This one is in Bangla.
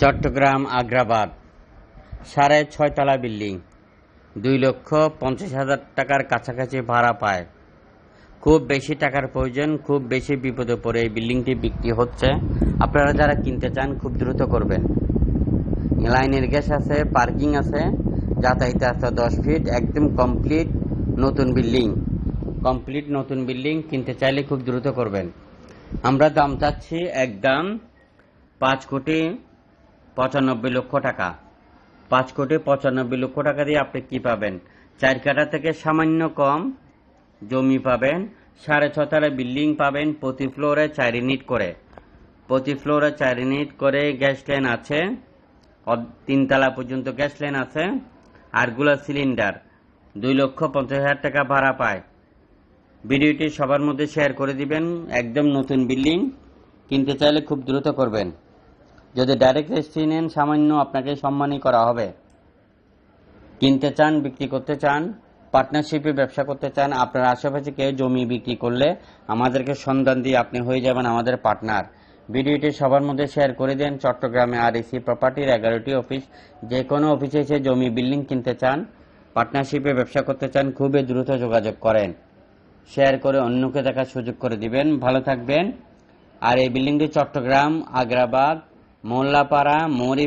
চট্টগ্রাম, আগ্রাবাদ। সাড়ে ছয়তলা বিল্ডিং। দুই লক্ষ পঞ্চাশ হাজার টাকার কাছাকাছি ভাড়া পায়। খুব বেশি টাকার প্রয়োজন, খুব বেশি বিপদে পড়ে এই বিল্ডিংটি বিক্রি হচ্ছে। আপনারা যারা কিনতে চান, খুব দ্রুত করবেন। লাইনের গ্যাস আছে, পার্কিং আছে, যাতায়াত আছে দশ ফিট, একদম কমপ্লিট নতুন বিল্ডিং। কমপ্লিট নতুন বিল্ডিং, কিনতে চাইলে খুব দ্রুত করবেন। আমরা দাম চাচ্ছি একদম পাঁচ কোটি পঁচানব্বই লক্ষ টাকা। পাঁচ কোটি পঁচানব্বই লক্ষ টাকা দিয়ে আপনি কি পাবেন? চার কাটা থেকে সামান্য কম জমি পাবেন, সাড়ে ছতলা বিল্ডিং পাবেন, প্রতি ফ্লোরে চার ইউনিট করে। প্রতি ফ্লোরে চার ইউনিট করে গ্যাস লাইন আছে তিনতলা পর্যন্ত গ্যাস লাইন আছে আরগুলো সিলিন্ডার দুই লক্ষ পঞ্চাশ হাজার টাকা ভাড়া পায়। ভিডিওটি সবার মধ্যে শেয়ার করে দিবেন, একদম নতুন বিল্ডিং, কিনতে চাইলে খুব দ্রুত করবেন। যদি ডাইরেক্ট রেজিস্ট্রি নেন, সামান্য আপনাকে সম্মানই করা হবে। কিনতে চান, বিক্রি করতে চান পার্টনারশিপে ব্যবসা করতে চান, আপনার আশেপাশে কেউ জমি বিক্রি করলে আমাদেরকে সন্ধান দিয়ে আপনি হয়ে যাবেন আমাদের পার্টনার ভিডিওটি সবার মধ্যে শেয়ার করে দেন, চট্টগ্রামে আর এসি প্রপার্টির এগারোটি অফিস যে কোনো অফিসে এসে জমি বিল্ডিং কিনতে চান পার্টনারশিপে ব্যবসা করতে চান, খুবই দ্রুত যোগাযোগ করেন। শেয়ার করে অন্যকে দেখার সুযোগ করে দিবেন। ভালো থাকবেন। আর এই বিল্ডিংটি চট্টগ্রাম, আগ্রাবাদ মোল্লাপাড়া মৌরি